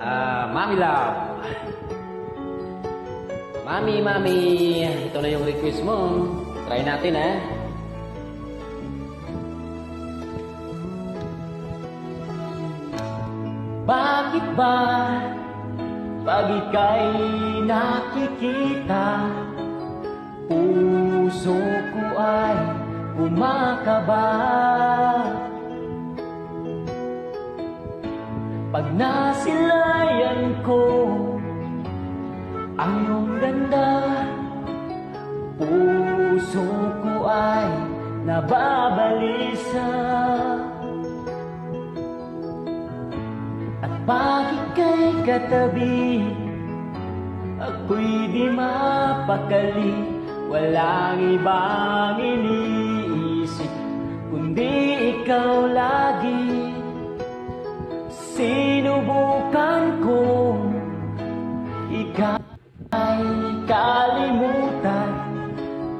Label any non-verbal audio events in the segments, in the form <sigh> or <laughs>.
Ah, Mami Love. Mami, Mami, ito na yung request mo. Try natin, eh. Bakit ba pag ika'y nakikita Puso ko ay kumakaba Pag ko ang iyong ganda Puso ko ay nababalisa. At bakit kay katabi Ako'y di mapakali? Walang ibang iniisip Kundi ikaw lagi. Sinubukan ay kalimutan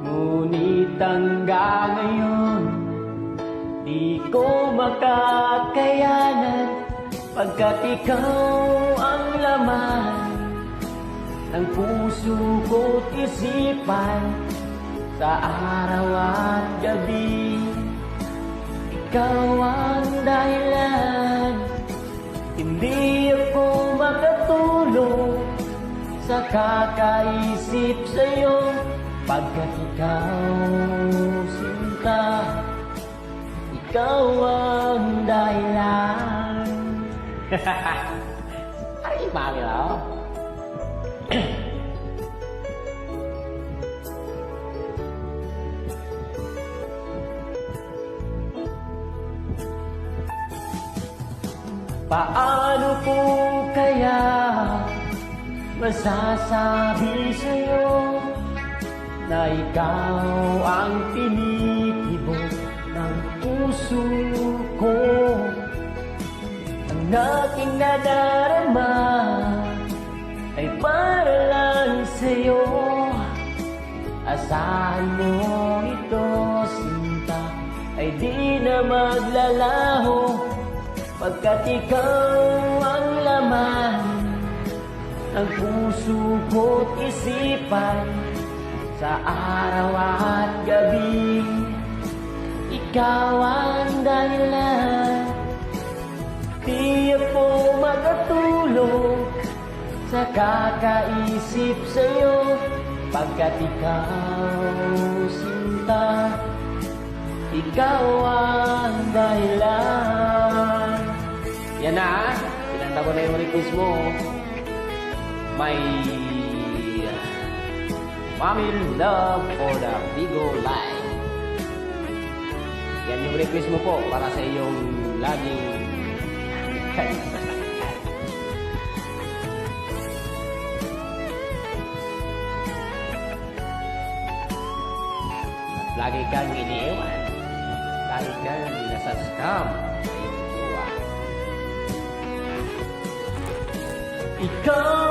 Ngunit hanggang ngayon Di ko makakayanan Pagkat ikaw ang laman Ng puso ko't isipan Sa araw at gabi. Ikaw ang dahilan Hindi Sa kakaisip sa'yo Pagkat ikaw sinta ikaw ang dahilan. <laughs> Ay, mami lang. Paano po kaya masasabi sa'yo na ikaw ang tinitibok ng puso ko. Ang aking nadarama ay para lang sa'yo. Asahan mo ito, sinta, ay di na maglalaho Pagkat ikaw ang laman ng puso ko't isipan Sa araw at gabi ikaw ang dahilan. Di ako makatulog Sa kakaisip sa'yo Pagkat ikaw sinta. Ikaw ang dahilan. Yan na Pinanta ko na yung request mo May Mami love for the Bigo Live yan yung request mo po para sa iyong laging <laughs> At lagi kang iniiwan. Lagi kang nasa scam buwa. Ikaw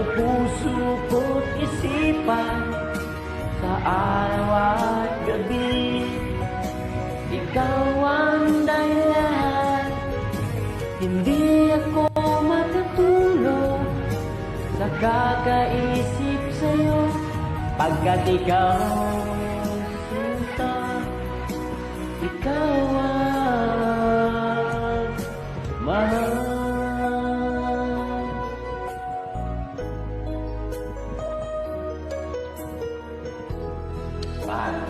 Ng puso ko't isipan sa araw at gabi Ikaw ang dahilan. Hindi ako makatulog Sa kakaisip sa'yo. Pagkat ikaw God.